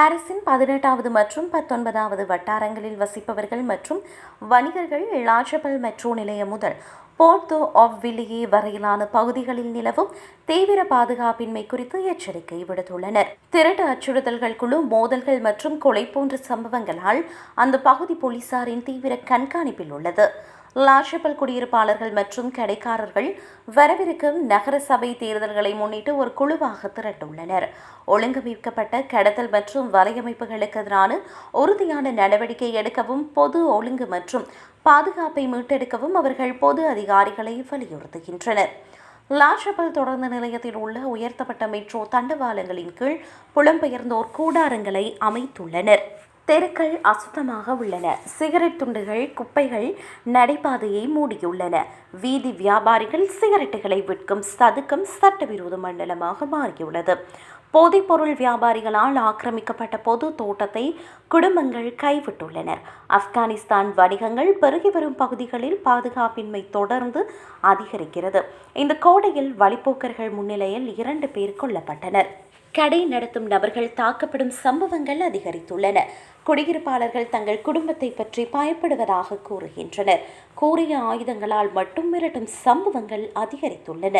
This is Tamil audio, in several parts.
பாரிஸின் பதினெட்டாவது மற்றும் பத்தொன்பதாவது வட்டாரங்களில் வசிப்பவர்கள் மற்றும் வணிகர்கள் லாஜபல் மெட்ரோ நிலையம் முதல் போர்த்தோ ஆஃப் வில்லியே வரையிலான பகுதிகளில் நிலவும் தீவிர பாதுகாப்பின்மை குறித்து எச்சரிக்கை விடுத்துள்ளனர். திருட்டு அச்சுறுத்தல்கள் குழு மோதல்கள் மற்றும் கொலை போன்ற சம்பவங்களால் அந்த பகுதி போலீசாரின் தீவிர கண்காணிப்பில் உள்ளது. லாஷபல் குடியிருப்பாளர்கள் மற்றும் கடைக்காரர்கள் வரவிருக்கும் நகர சபை தேர்தல்களை முன்னிட்டு ஒரு குழுவாக திரட்டுள்ளனர். ஒழுங்கமைக்கப்பட்ட கடத்தல் மற்றும் வலையமைப்புகளுக்கு எதிரான உறுதியான நடவடிக்கை எடுக்கவும் பொது ஒழுங்கு மற்றும் பாதுகாப்பை மீட்டெடுக்கவும் அவர்கள் பொது அதிகாரிகளை வலியுறுத்துகின்றனர். லாஷபல் தொடர்ந்து நிலையத்தில் உள்ள உயர்த்தப்பட்ட மெட்ரோ தண்டவாளங்களின் கீழ் புலம்பெயர்ந்தோர் கூடாரங்களை அமைத்துள்ளனர். தெருக்கள் அசுத்தமாக உள்ளன. சிகரெட் துண்டுகள் குப்பைகள் நடைபாதையை மூடியுள்ளன. வீதி வியாபாரிகள் சிகரெட்டுகளை விற்கும் சதுக்கம் சட்டவிரோத மண்டலமாக மாறியுள்ளது. போதைப்பொருள் வியாபாரிகளால் ஆக்கிரமிக்கப்பட்ட பொது தோட்டத்தை குடும்பங்கள் கைவிட்டுள்ளனர். ஆப்கானிஸ்தான் வணிகங்கள் பெருகி வரும் பகுதிகளில் பாதுகாப்பின்மை தொடர்ந்து அதிகரிக்கிறது. இந்த கோடையில் வழிப்போக்கர்கள் முன்னிலையில் இரண்டு பேர் கொல்லப்பட்டனர். கடை நடத்தும் நபர்கள் தாக்கப்படும் சம்பவங்கள் அதிகரித்துள்ளன. குடியிருப்பாளர்கள் தங்கள் குடும்பத்தை பற்றி பயப்படுவதாக கூறுகின்றனர். கூறிய ஆயுதங்களால் மட்டும் மிரட்டும் சம்பவங்கள் அதிகரித்துள்ளன.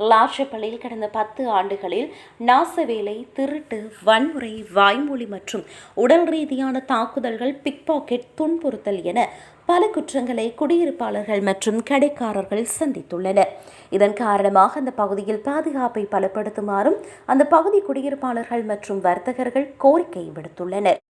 லாஷப்பலில் கடந்த பத்து ஆண்டுகளில் நாசவேலை திருட்டு வன்முறை வாய்மொழி மற்றும் உடல் ரீதியான தாக்குதல்கள் பிக் பாக்கெட் துன்புறுத்தல் என பல குற்றங்களை குடியிருப்பாளர்கள் மற்றும் கடைக்காரர்கள் சந்தித்துள்ளனர். இதன் காரணமாக அந்த பகுதியில் பாதுகாப்பை பலப்படுத்துமாறும் அந்த பகுதி குடியிருப்பாளர்கள் மற்றும் வர்த்தகர்கள் கோரிக்கை விடுத்துள்ளனர்.